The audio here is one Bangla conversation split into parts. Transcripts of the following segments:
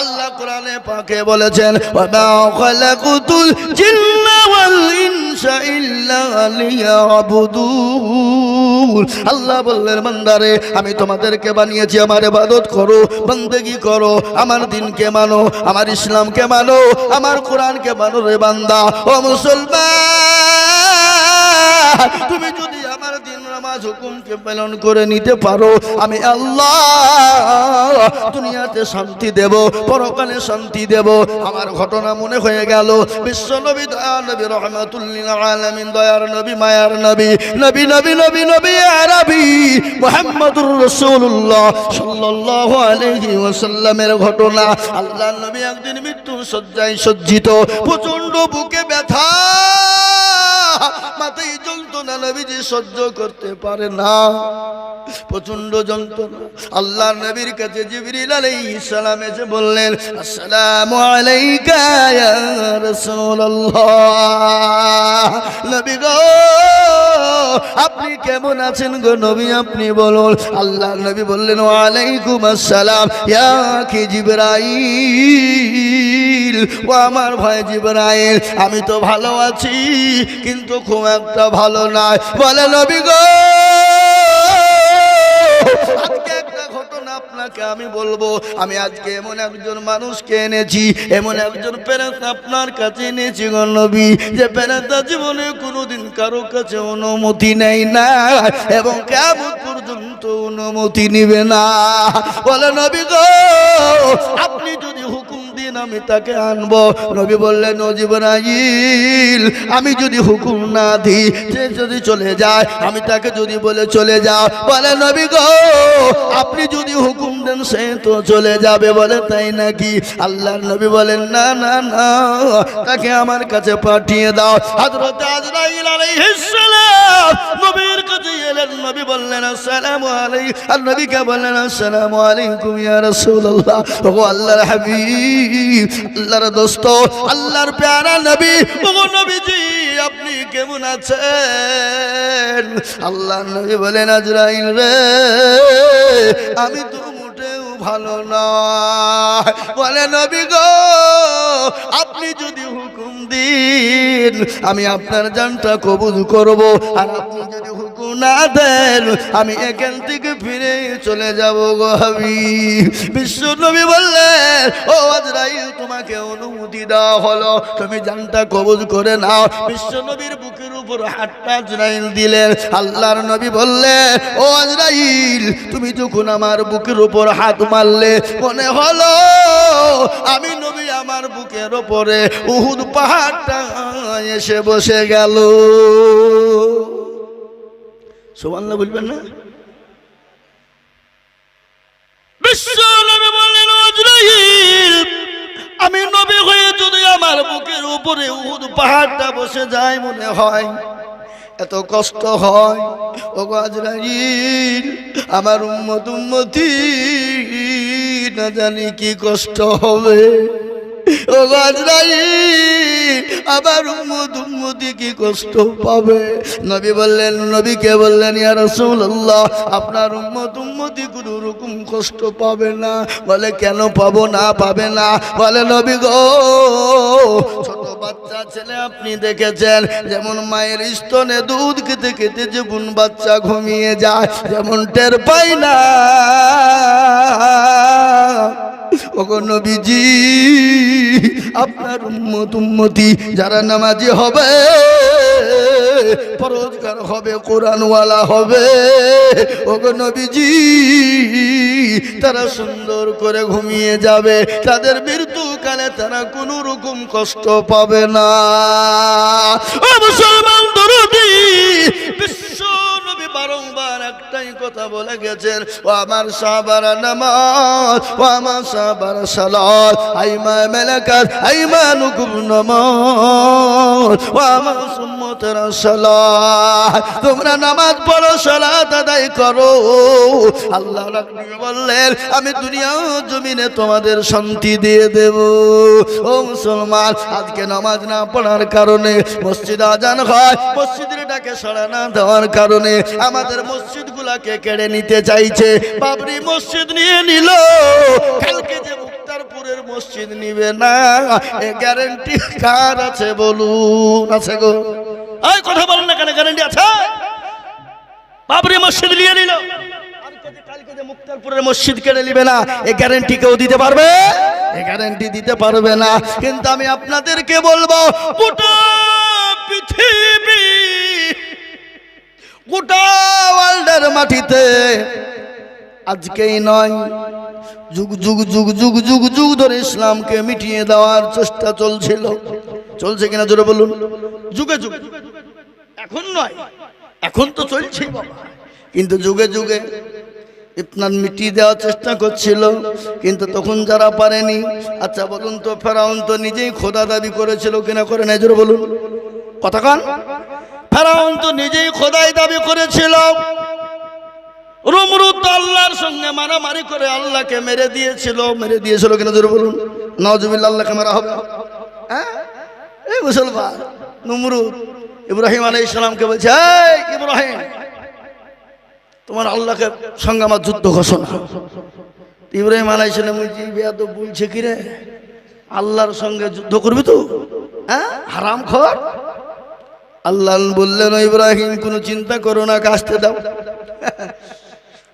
আল্লাহ কোরআনে পাকে বলেছেন আল্লাহ বললেন, বান্দারে, আমি তোমাদেরকে বানিয়েছি, আমার ইবাদত করো, বন্দেগি করো, আমার দিনকে মানো, আমার ইসলামকে মানো, আমার কোরআনকে মানো রে বান্দা, ও মুসলমান। তুমি যদি নামাজ হুকুমকে পালন করে নিতে পারো, আমি আল্লাহ দুনিয়াতে শান্তি দেব, পরকালে শান্তি দেব। আমার ঘটনা মনে হয়ে গেল, বিশ্ব নবী দয়া নবী রহমাতুল্লিল আলামিন, দয়ার নবী, মায়ার নবী নবী নবী নবী নবী, আরবি, মুহাম্মদুর রাসূলুল্লাহ সাল্লাল্লাহু আলাইহি ওয়াসাল্লামের ঘটনা। আল্লাহ নবী একদিন মৃত্যু সজ্জায় সজ্জিত প্রচণ্ড বুকে ব্যথা মাথায় যন্ত্রণা নবীজি সহ্য করতে পারে না। প্রচণ্ড যন্ত্রণা। আল্লাহ নবীর কাছে জিবরিল আলাইহিস সালাম এসে বললেন, আসসালামু আলাইকা ইয়া রাসূলুল্লাহ। নবী গো, আপনি কেমন আছেন গো নবী, আপনি বলুন। আল্লাহ নবী বললেন, ওয়ালাইকুম আসসালাম, ইয়া কি জিবরাইল। ও আমার ভাই জিবরাইল, আমি তো ভালো আছি, কিন্তু খুব একটা ভালো নয় বলে নবী গো আমি বলব। আমি আজকে এমন একজন মানুষকে এনেছি, এমন একজন প্যারেন্ট আপনার কাছে এনেছি নবী, যে প্যারেন্টটা জীবনে কোনোদিন কারও কাছে অনুমতি নেই না এবং কেমন পর্যন্ত অনুমতি নিবে না। বলে নবী গো, আপনি যদি হুকুম আমি তাকে আনব। নবী বললেন, ও জিবরাইল, আমি যদি হুকুম না দিই সে যদি চলে যায়, আমি তাকে যদি বলে চলে যাও। বলে, নবী গো, আপনি যদি হুকুম দেন, সে তো চলে যাবে। বলে, তাই নাকি? আল্লাহর নবী বলেন, না না না, তাকে আমার কাছে পাঠিয়ে দাও। হযরত আজরাইল আলাইহিস সালাম নবীর কাছে এলেন, নবী বললেন, আসসালামু আলাইকুম আর নবীকে বললেন, আসসালামু আলাইকুম ইয়া রাসূলুল্লাহ। ও আল্লাহর হাবিব, আল্লাহর দোস্ত, আল্লাহর প্যারা নবী। ও নবীজি, আপনি কেমন আছেন? আল্লাহ নবী বলেন, আজরাইল রে, আমি তো ভালো নয়। বলে, নবী গো, আপনি যদি হুকুম দিন, আমি আপনার জানটা কবুল করব। আর আপনি যদি দেন আমি এখান থেকে ফিরে চলে যাব গো হাবি বিশ্ব নবী বললেন, ও আজরাইল, তোমাকে অনুমতি দেওয়া হলো। তুমি জানটা কবুল করে নাও। বিশ্ব নবীর বুকের উপর হাতটা আজরাইল দিলেন। আল্লাহর নবী বললেন, ও আজরাইল, তুমি যখন আমার বুকের উপর হাত মারলে, মনে হলো আমি নবী আমার বুকের ওপরে উহুদ পাহাড়টা এসে বসে গেল। সোমান্লা বলবেন না। আমি নবী হয়ে যদি আমার বুকের উপরে উহুদ পাহাড়টা বসে যায় মনে হয়, এত কষ্ট হয়। ও আজরাইল আমার উম্মত উম্মতি, না জানি কি কষ্ট হবে। ও আবার উম্মত কি কষ্ট পাবে? নবী বললেন নবীকে বললেন, ইয়া রাসূলুল্লাহ, আপনার উম্মত উম্মতি কোনো রকম কষ্ট পাবে না। বলে, কেন পাবো না, পাবে না? বলে, নবী গো বাচ্চা ছেলে আপনি দেখেছেন, যেমন মায়ের স্তনে দুধ খেতে খেতে যেমন বাচ্চা ঘুমিয়ে যায়, যেমন টের পাই না। নবীজি, আপনার উম্মত যারা নামাজি হবে, পরোজগার হবে, কোরআনওয়ালা হবে নবীজি, তারা সুন্দর করে ঘুমিয়ে যাবে, তাদের মৃত্যুকালে তারা কোনো রকম কষ্ট পাবে না। ও কথা বলে গেছেন, ও আমার সাহাবারা নামাজ, ও আমার সাহাবারা সালাত আইমা মেলাকাত আইমা নুকুম নামাজ, ও আমার সুম্মতেরা সালাত, তোমরা নামাজ পড়ো, সালাত আদায় করো। আল্লাহ বললেন, আমি দুনিয়া জমিনে তোমাদের শান্তি দিয়ে দেব। ও মুসলমান, আজকে নামাজ না পড়ার কারণে মসজিদ আজান হয়, মসজিদের ডাকে সরা না দেওয়ার কারণে আমাদের মসজিদ গুলাকে কেড়ে নিতে চাইছে। বাবরি মসজিদ নিয়ে নিল। কালকে যে মুক্তারপুরের মসজিদ নিবে না, এ গ্যারেন্টি কার আছে বলুন, আছে গো। এই কথা বলেন না কেন গ্যারেন্টি আছে? বাবরি মসজিদ নিয়ে নিল। কালকে যে মুক্তারপুরের মসজিদ কেড়ে নিবে না এই গ্যারেন্টি কেউ দিতে পারবে? এই গ্যারেন্টি দিতে পারবে না। কিন্তু আমি আপনাদেরকে বলব, গোটা পৃথিবী মাটিতে। আজকেই নয়, যুগ যুগ যুগ যুগ যুগ যুগ ধরে ইসলামকে মিটিয়ে দেওয়ার চেষ্টা চলছিল। চলছে কিনা জোরে বলুন? যুগে যুগে এখন নয়, এখন তো চলছে কিন্তু যুগে যুগে ইতনান মিটিয়ে দেওয়ার চেষ্টা করছিল, কিন্তু তখন যারা পারেনি আচ্ছা বলুন তো, ফেরাউন তো নিজেই খোদা দাবি করেছিল কিনা করে নাই জোরে বলুন। কতক্ষণ ফেরাউন তো নিজেই খোদাই দাবি করেছিল। রুমরুদ তো আল্লাহর সঙ্গে মারামারি করে আল্লাহকে মেরে দিয়েছিল। মেরে দিয়েছিল কিনা জোরে বলুন। নজবিল্লা আল্লাহকে মারা হবে। হ্যাঁ? এই মুসলমান নমরুদ ইব্রাহিম আলাই ইসলামকে বলছে, "এই ইব্রাহিম, তোমার আল্লাহকে সঙ্গে আমার যুদ্ধ ঘোষণা। ইব্রাহিম আলাই ইসলাম বেয়াদ বলছে কি রে? আল্লাহর সঙ্গে যুদ্ধ করবি তো? হ্যাঁ? হারাম খর আল্লাহ বললেন, "ও ইব্রাহিম, কোনো চিন্তা করো না কাজতে দাও।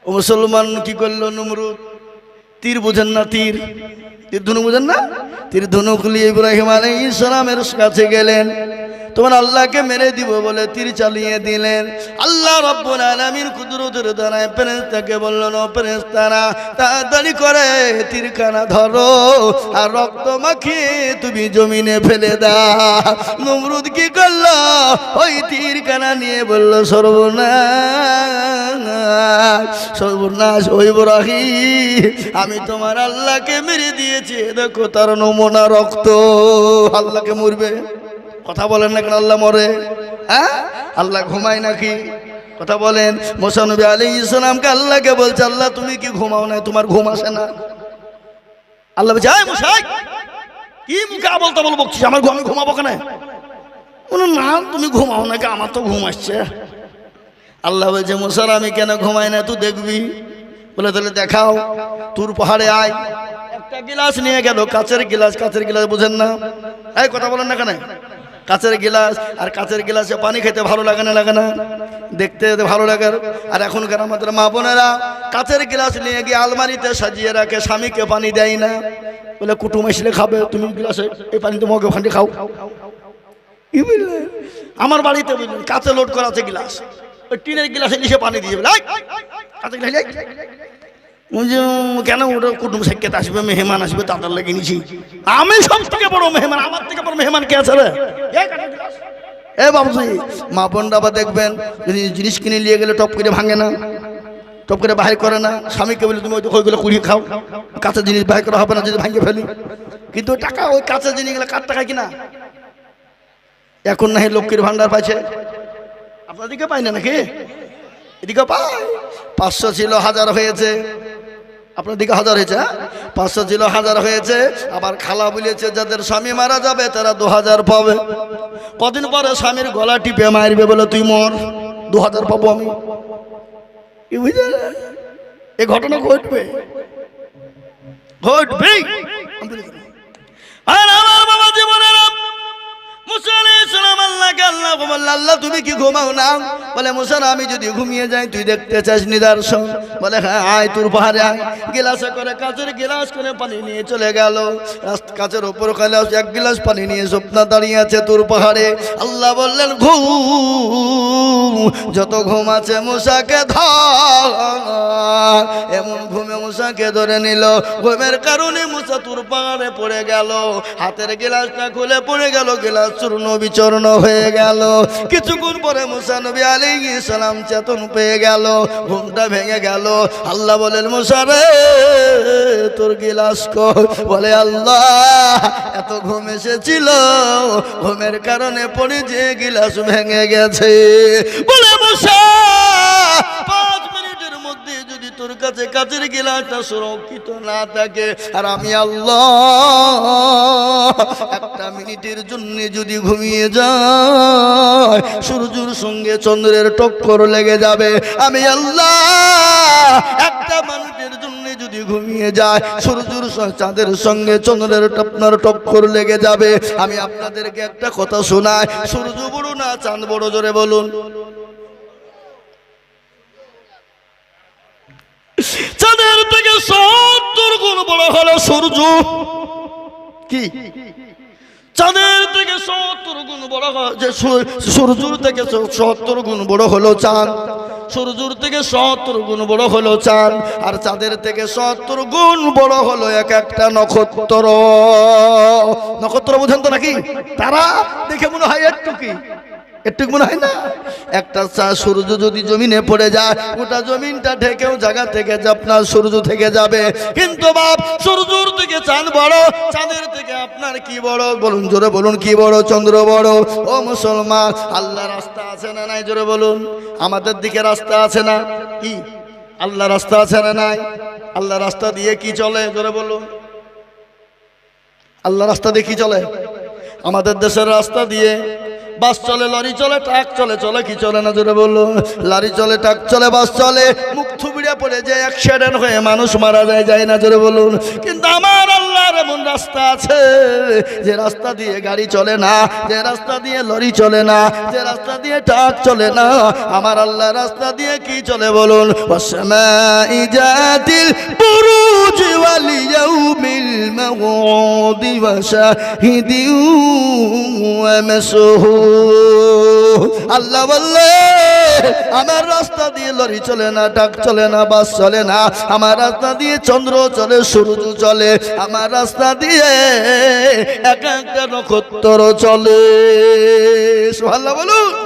ও মুসলমান কি করল নমরুদ? তীর বোঝেন না তীর। তীর ধনু বোঝেন না? তীর ধনুকলি খুলি ইব্রাহিম আলাই ইসলামের কাছে গেলেন। তোমার আল্লাহকে মেরে দিব বলে তীর চালিয়ে দিলেন। আল্লাহ রব্বুল আলামিন কুদরতের দ্বারায় ফেরেশতাকে বলল না ফেরেশতারা, তাড়াতাড়ি করে তীরখানা ধরো আর রক্ত মাখিয়ে তুমি জমিনে ফেলে দাও। নমরুদ কি করল? ওই তীরখানা নিয়ে বলল, সর্বনাশ সর্বনাশ ওই বরাহি আমি তোমার আল্লাহকে মেরে দিয়েছি। দেখো তার নমুনা রক্ত। আল্লাহকে মরবে। কথা বলেন না কেন আল্লাহ মরে? হ্যাঁ? আল্লাহ ঘুমায় নাকি? কথা বলেন। মোসানবী আলী ইসলামকে আল্লাহকে বলছে, আল্লাহ, তুমি কি ঘুমাও না তোমার ঘুম আসে না। আল্লাহ বলছে "এই মশাই, কি মুখে আবল তাবল বকছিস? আমার আমি ঘুমাবো কেন? না, তুমি ঘুমাও নাকি আমার তো ঘুম আসছে। আল্লাহ বলছে মুসার আমি কেন ঘুমাই না? তুই দেখবি। বলে, তাহলে দেখাও, তোর পাহাড়ে আয়। একটা গিলাস নিয়ে গেল, কাচের গিলাস কাচের গিলাস, বুঝেন না? এই কথা বলেন না কেন? কাচের গিলাস আর কাচের গিলাসে পানি খেতে ভালো লাগে না লাগে না। দেখতে ভালো লাগে। আর এখনকার আমাদের মা বোনেরা কাচের গিলাস নিয়ে গিয়ে আলমারিতে সাজিয়ে রাখে স্বামীকে পানি দেয় না। বলে কুটুম এসলে খাবে তুমি গিলাসে এই পানি তো মগে ওখানে খাও। আমার বাড়িতে বুঝলেন কাঁচে লোড করা আছে গিলাস। ওই টিনের গিলাসে নিচে পানি দিয়ে বলে, "এই, কাঁচের গিলাস কেন ওটা কুটুম সাক্ষাৎ আসবে, মেহমান আসবে, তাদের লেগে নিছি আমি সব থেকে বড় মেহমান, আমার থেকে বড় মেহমান কে আছে এ বাবুজি, মা বোনরা আবার দেখবেন, যদি জিনিস কিনে নিয়ে গেলে টপ করে ভাঙে না, টপ করে বাহির করে না, স্বামীকে বলে, তুমি ওই ওইগুলো কুড়িয়ে খাও কাঁচা জিনিস বাহির করা হবে না, যদি ভাঙে ফেলি। কিন্তু টাকা, ওই কাঁচা জিনিসগুলো কার টাকা কিনা? এখন না লক্ষ্মীর ভান্ডার পাইছে। আপনাদেরকে পাই না নাকি? এদিকে পাই পাঁচশো ছিল, হাজার হয়েছে। আপনার দিকে হাজার হয়েছে হ্যাঁ? পাঁচশো ছিল, হাজার হয়েছে। আবার খালা বলেছে, যাদের স্বামী মারা যাবে, তারা দু হাজার পাবে। কদিন পরে স্বামীর গলা টিপে মারবে বলে, তুই মর দু হাজার পাবো আমি। বুঝলে এই ঘটনা ঘটবে। ঘটবেই। আর আমার বাবা জীবনের মুসা আলাইহিস সালাম আল্লাহকে আল্লাহ বলল আল্লাহ, তুমি কি ঘুমাও না? বলে, মুসার, আমি যদি ঘুমিয়ে যাই, তুই দেখতে চাস নিদর্শন। বলে হ্যাঁ আয় তোর পাহাড়ে আয়। গিলাসে করে কাচের গিলাস করে পানি নিয়ে চলে গেল। কাচের ওপর গেলাস এক গিলাস পানি নিয়ে স্বপ্না দাঁড়িয়ে আছে তোর পাহাড়ে আল্লাহ বললেন, ঘুম, যত ঘুম আছে মুসাকে ধর। মুসাকে ধরে নিল। ঘুমের কারণে মুসা তোর পাহাড়ে পড়ে গেল। হাতের গিলাসটা খুলে পড়ে গেল, গিলাস চূর্ণ বিচূর্ণ হয়ে গেল। কিছুক্ষণ পরে মুসা নবী আলী সালাম চেতন পেয়ে গেল, ঘুমটা ভেঙে গেল। আল্লাহ বলেন, মুসা রে, তোর গিলাস বলে, আল্লাহ, এত ঘুম এসেছিল। ঘুমের কারণে পড়ে যে গিলাস ভেঙে গেছে। বলে, মুসা কাছের সুরক্ষিত না থাকে। আর আমি আল্লাহ, একটা মিনিটের জন্য যদি ঘুমিয়ে যায়, সূর্যের সঙ্গে চন্দ্রের টক্কর লেগে যাবে। আমি আল্লাহ, একটা মানুষের জন্য যদি ঘুমিয়ে যায়, সূর্যের চাঁদের সঙ্গে চন্দ্রের আপনার টক্কর লেগে যাবে। আমি আপনাদেরকে একটা কথা শোনাই। সূর্য বড় না চাঁদ বড়? জোরে বলুন চাঁদের থেকে সত্তর গুণ বড় হলো সূর্য। কি? চাঁদের থেকে সত্তর গুণ বড় হ- যে সূর্যের থেকে সত্তর গুণ বড় হলো চাঁদ। সূর্যের থেকে সত্তর গুণ বড় হলো চাঁদ, আর চাঁদের থেকে সত্তর গুণ বড় হলো এক একটা নক্ষত্র। নক্ষত্র বোঝেন তো নাকি? তারা দেখে মনে হয় একটু কি? একটু মনে হয় না? একটা চা- সূর্য যদি জমিনে পড়ে যায়, গোটা জমিনটা ঢেকেও জায়গা থেকে আপনার সূর্য থেকে যাবে। কিন্তু বাপ, সূর্যর থেকে চাঁদ বড়, চাঁদের থেকে আপনার কি বড়? বলুন, জোরে বলুন, কি বড় চন্দ্র বড়? ও মুসলমান আল্লাহ রাস্তা আছে না নাই? জোরে বলুন, আমাদের দিকে রাস্তা আছে না? কি? আল্লাহ রাস্তা আছে না নাই? আল্লাহ রাস্তা দিয়ে কি চলে? জোরে বলুন। আল্লাহ রাস্তা দিয়ে কি চলে? আমাদের দেশের রাস্তা দিয়ে বাস চলে, লরি চলে, ট্রাক চলে চলে কি চলে না জোরে বলল লরি চলে, ট্রাক চলে, বাস চলে, মুখ থুবিড়ে পড়ে যে অ্যাক্সিডেন্ট হয়ে মানুষ মারা যায় যায় না, জোরে বলুন। কিন্তু আমার আল্লাহর এমন রাস্তা আছে, যে রাস্তা দিয়ে গাড়ি চলে না, যে রাস্তা দিয়ে লরি চলে না, যে রাস্তা দিয়ে ট্রাক চলে না। আমার আল্লাহ রাস্তা দিয়ে কি চলে বলুন? ওয়াসমাই জাতিল বুরুজ ওয়াল ইয়াউমিল মাউদ আল্লাহ বললে, আমার রাস্তা দিয়ে লরি চলে না, ডাক চলে না, বাস চলে না। আমার রাস্তা দিয়ে চন্দ্র চলে, সূর্য চলে। আমার রাস্তা দিয়ে একা একটা নক্ষত্র চলে। সোহাল্লা বলুন।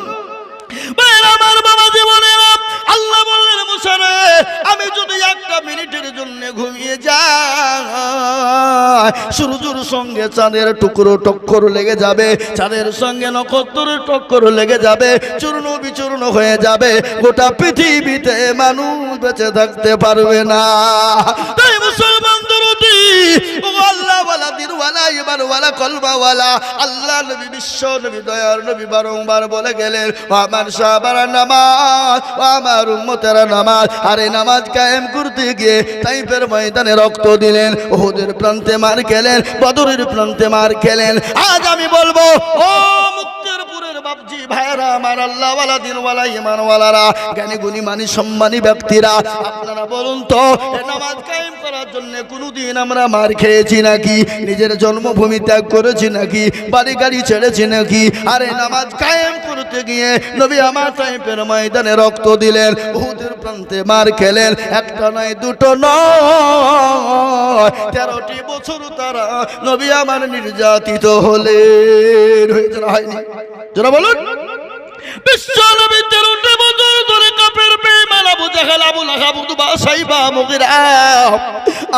একটা মিনিটের জন্য ঘুমিয়ে যা সূর্যর সঙ্গে চাঁদের টুকরো টক্কর লেগে যাবে। চাঁদের সঙ্গে নক্ষত্র টক্কর লেগে যাবে। চূর্ণ বিচূর্ণ হয়ে যাবে। গোটা পৃথিবীতে মানুষ বেঁচে থাকতে পারবে না। আল্লাহ নবী বলে গেলেন নামাজ নামাজ। নামাজ কায়েম রক্ত দিলেন, ওহুদের প্রান্তে মার খেলেন, বদরের প্রান্তে মার খেলেন। আজ আমি বলব, ও বাপজি ভাইরা আমার আল্লাহ ওয়ালা দিন ওয়ালা ইমান ওয়ালারা জ্ঞানী গুণী মানি সম্মানী ব্যক্তিরা, আপনারা বলুন তো নামাজ কায়েম করার জন্য কোনোদিন আমরা মার খেয়েছি নাকি? নিজের জন্মভূমি ত্যাগ করেছি নাকি? বাড়ি গাড়ি ছেড়েছি নাকি? আরে নামাজ কায়েম করতে গিয়ে নবী আমার টাইপের ময়দানে রক্ত দিলেন, উহুদের প্রান্তে মার খেলেন, একটা নয়, দুটো নয়। তেরোটি বছর তারা নবী আমার নির্যাতিত হলেন। হয়নি? যারা বলুন। বিশ্ব আবু জাহেল, আবু লাহাব উতবা সাইবা, মুগিরা।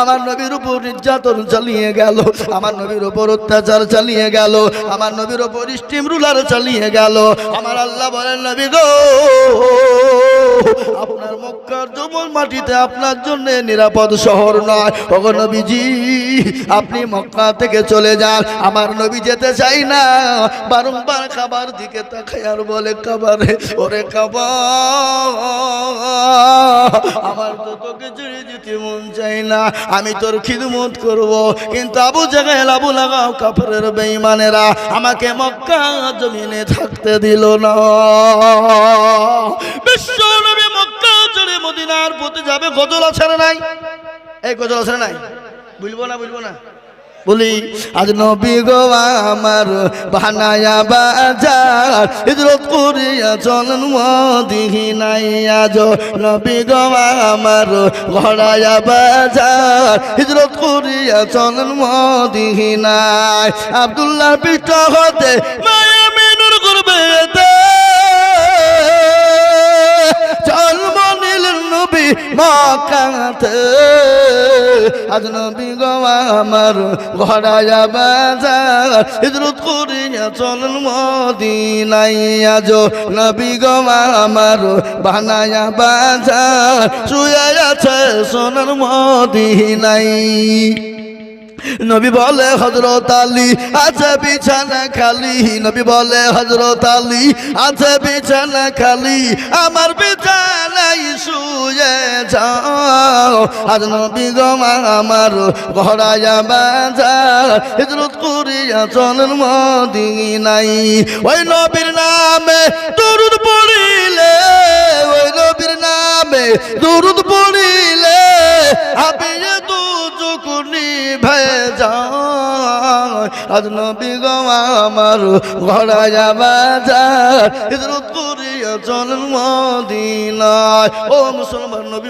আমার নবীর উপর নির্যাতন চালিয়ে গেল, আমার নবীর উপর অত্যাচার চালিয়ে গেল, আমার নবীর উপর স্টিম রুলার চালিয়ে গেল। আমার আল্লাহ বলেন, নবী গো, আপনার মক্কার জমল মাটিতে আপনার জন্য নিরাপদ শহর নয়। ওগো নবীজি, আপনি মক্কা থেকে চলে যান। আমার নবী যেতে চাই না। বারংবার খাবার দিকে তাকাই আর বলে খাবারে ওরে খাবার আমার তো তোকে ছেড়ে যেতে মন চাই না। আমি তোর খিদমত করব। কিন্তু আবু জায়গায় আবু লাগাও কাপড়ের বেঈমানেরা আমাকে মক্কা জমিনে থাকতে দিল না। বিশ্ব নবী মক্কা ছেড়ে মদিনার পথে যাবে। গজল আছে নাই? এই গজল আছে নাই? বুঝব না বুঝব না। বলি, আজ নবী গো আমার বানায়া বাজার, হিজরত করিয়া চলন মদিহি নাই আজ নবী গো আমার ঘড়ায়া বাজার, হিজরত করিয়া চলন মদিহি নাই আব্দুল্লাহ পিঠ হতে মায়া নবী মক্কাতে আজ নবী গো আমার ঘড়ায়া বাজার হিজরত করিয়া চলন মদিনাইয়া যো নবী গো আমার বানায়া বাজার শুয়ে আছে সোনার মদিনাই নবী বলে হজরত আলী, আছে বিছানা খালি। নবী বলে হজরত আলী, আছে বিছানা খালি। আমার বিছানায় শুয়ে যাও। আজ নবী গমা আমার ঘরায়া বাজা হিজরত করিয়া চলেন মদিনাই ওই নবীর নামে দরুদ পড়িলে নামে দুরুদ পড়িলে আমি দু চুকুনি ভেজা আজ নবী গো আমার ঘোড়া যাবা যা হিজরত করিয়া চলেন মদিনায় ও মুসলমান নবী